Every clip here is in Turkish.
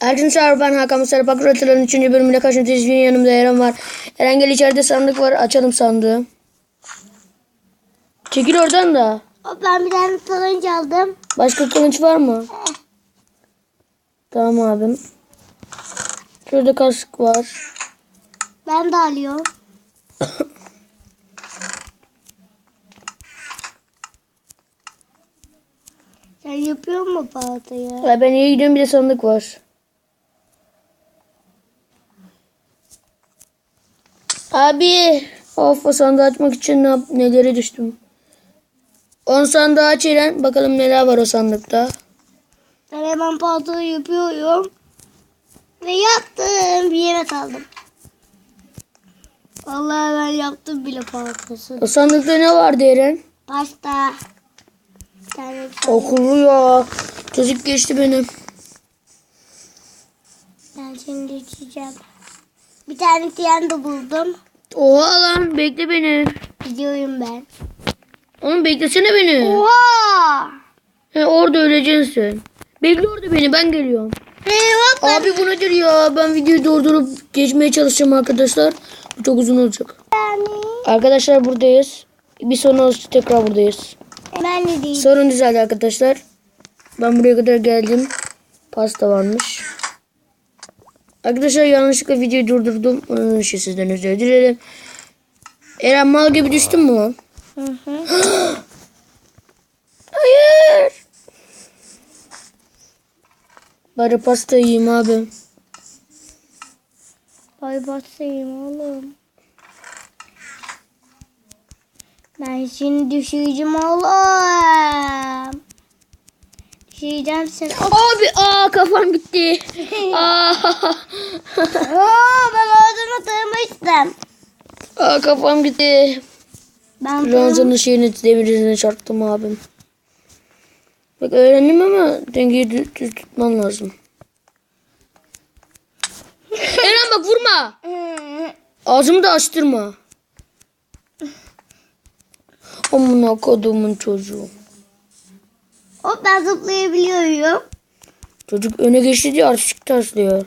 Arkadaşlar ben Hakan Mustafa Pakrotaların 3. bölümüyle karşınızdayız. Benim yanımda Eren var. Eren gel içeride sandık var. Açalım sandığı. Çekil oradan da. Ben bir tane kılıç aldım. Başka kılıç var mı? Tamam abim. Şurada kask var. Ben de alıyorum. Sen yapıyor musun palatayı? Ya ben iyi gidiyorum bir de sandık var. Abi. Of o sandığı açmak için ne nelere düştüm. 10 sandığı aç Eren. Bakalım neler var o sandıkta. Ben hemen palatayı yapıyorum. Ve yaptım. Bir yemek aldım. Vallahi ben yaptım bile palatası. O sandıkta ne vardı Eren? Pasta. Okulu ya. Çocuk geçti benim. Ben şimdi içeceğim. Bir tane tiyan da buldum. Oha lan bekle beni. Gidiyorum ben. Oğlum beklesene beni. Oha! He, orada öleceksin sen. Bekle orada beni ben geliyorum. Hop. Abi bu nedir ya? Ben videoyu durdurup geçmeye çalışacağım arkadaşlar. Bu çok uzun olacak. Yani. Arkadaşlar buradayız. Bir sonra tekrar buradayız. Ben de değil. Sorun düzeldi arkadaşlar. Ben buraya kadar geldim. Pasta varmış. Arkadaşlar yanlışlıkla videoyu durdurdum. Onun için sizden özür dilerim. Eren mal gibi düştün mü lan? Hı hı. Hayır. Bari pasta yiyeyim abi. Bay basayım oğlum. Ben şimdi düşüreceğim oğlum. Düşüreceğim seni. Abi aa kafam gitti. aa, Oo, ben ağzıma tırmıştım. aa kafam gitti. Ben Ranzanın şeyini demirine çarptım abim. Bak öğrendim ama dengeyi dü- düz tutman lazım. Eren bak vurma. Ağzımı da açtırma. Amına kodumun çocuğu. Hop ben zıplayabiliyorum. Çocuk öne geçti diye artık taslıyor.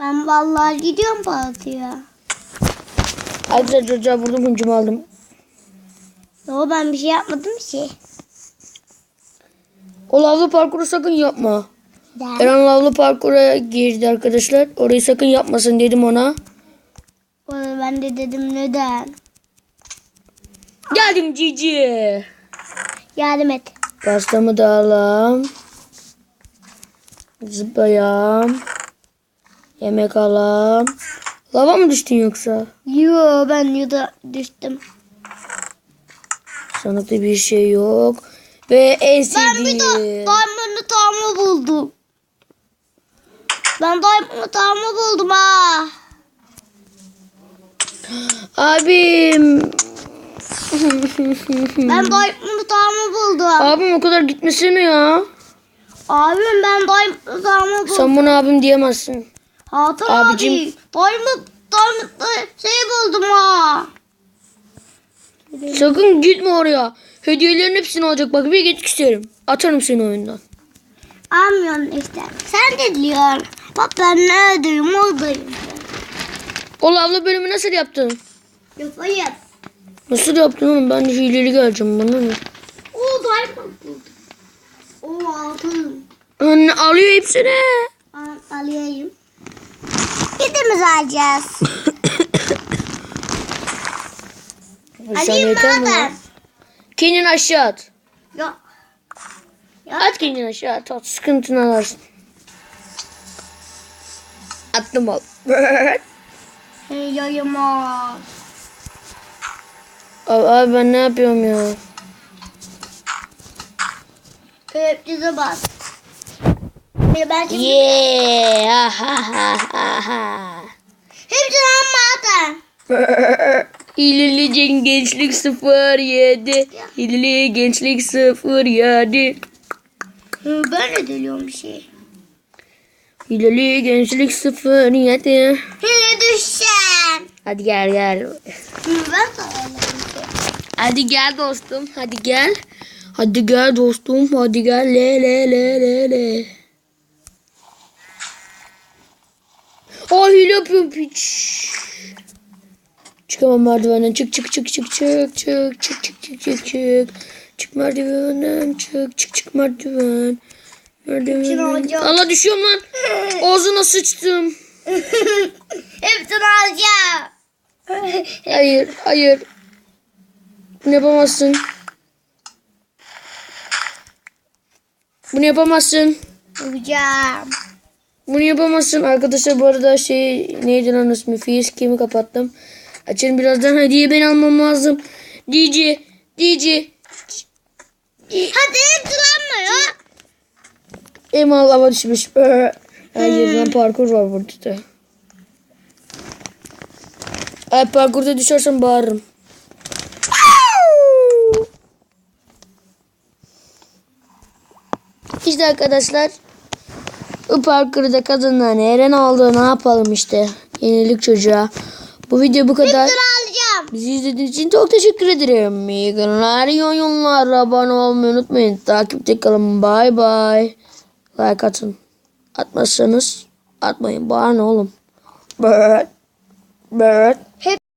Ben vallahi gidiyorum pahalıya. Arkadaşlar çocuğa vurdum hıncımı aldım. Yo ben bir şey yapmadım ki. O lavlı parkuru sakın yapma. Ben. Eren lavlı parkura girdi arkadaşlar. Orayı sakın yapmasın dedim ona. Onu ben de dedim neden? Geldim cici. Yardım et. Pastamı da alam. Zıplayam. Yemek alam. Lava mı düştün yoksa? Yo ben yuda düştüm. Sanatı bir şey yok. Ve en Ben bir sevdiğim. diamond'ı tamamı buldum. Ben diamond'ı tamamı buldum ha. Abim. Ben diamond'ı tamamı buldum. Abim o kadar gitmesene ya. Abim ben diamond'ı tamamı buldum. Sen bana abim diyemezsin. Hakan Abicim. abi. Diamond, diamond'ı şey buldum ha. Sakın gitme oraya. Hediyelerin hepsini alacak. Bak bir git isterim. Atarım seni oyundan. Almıyorum işte. Sen de diyorsun. Bak ben neredeyim oradayım. O lavlı bölümü nasıl yaptın? Yapayım. Nasıl yaptın oğlum? Ben de hileli geleceğim bana ne? Oo diamond buldum. Oo altın. Anne alıyor hepsini. Al- Alayım. Gidimiz alacağız. Alayım madem. Kendini aşağı at. Yok. Ya. At kendini aşağı at. at. Sıkıntını alarsın. Attım al. Hey yayılmaz. Abi, abi ben ne yapıyorum ya? Hepinize bas. Ben şimdi Yeah. Ha ha ha ha. hepsini almadım. Hileli Gen- gençlik 07. Hileli gençlik 07. Hı, Ben de deliyorum bir şey. Hileli gençlik 07. Hele düşeceğim. Hadi gel gel. Ben de alayım bir şey. Hadi gel dostum. Hadi gel. Hadi gel dostum. Hadi gel. Le le le le le. Aa hile yapıyorum piç. Çıkamam merdivenden. Çık çık çık çık çık çık çık çık çık çık çık. Çık merdivenden çık çık çık merdiven. Merdiven. Allah düşüyorum lan. Ağzına sıçtım. Hepsini alacağım. Hayır hayır. Bunu yapamazsın. Bunu yapamazsın. Alacağım. Bunu yapamazsın. Arkadaşlar bu arada şey neydi lan ismi? Fiyes kimi kapattım. Açın birazdan hediye ben almam lazım. DJ. DJ. Hadi ya. Emal hava düşmüş. Ee, Hayır lan parkur var burada da. Ay parkurda düşersem bağırırım. İşte arkadaşlar bu parkurda kadınlar Eren oldu ne yapalım işte. Yenilik çocuğa. Bu video bu kadar. Bizi izlediğiniz için çok teşekkür ederim. İyi günler, iyi oyunlar. Abone olmayı unutmayın. Takipte kalın. Bay bay. Like atın. Atmazsanız atmayın. Ne oğlum. Bird. Bird.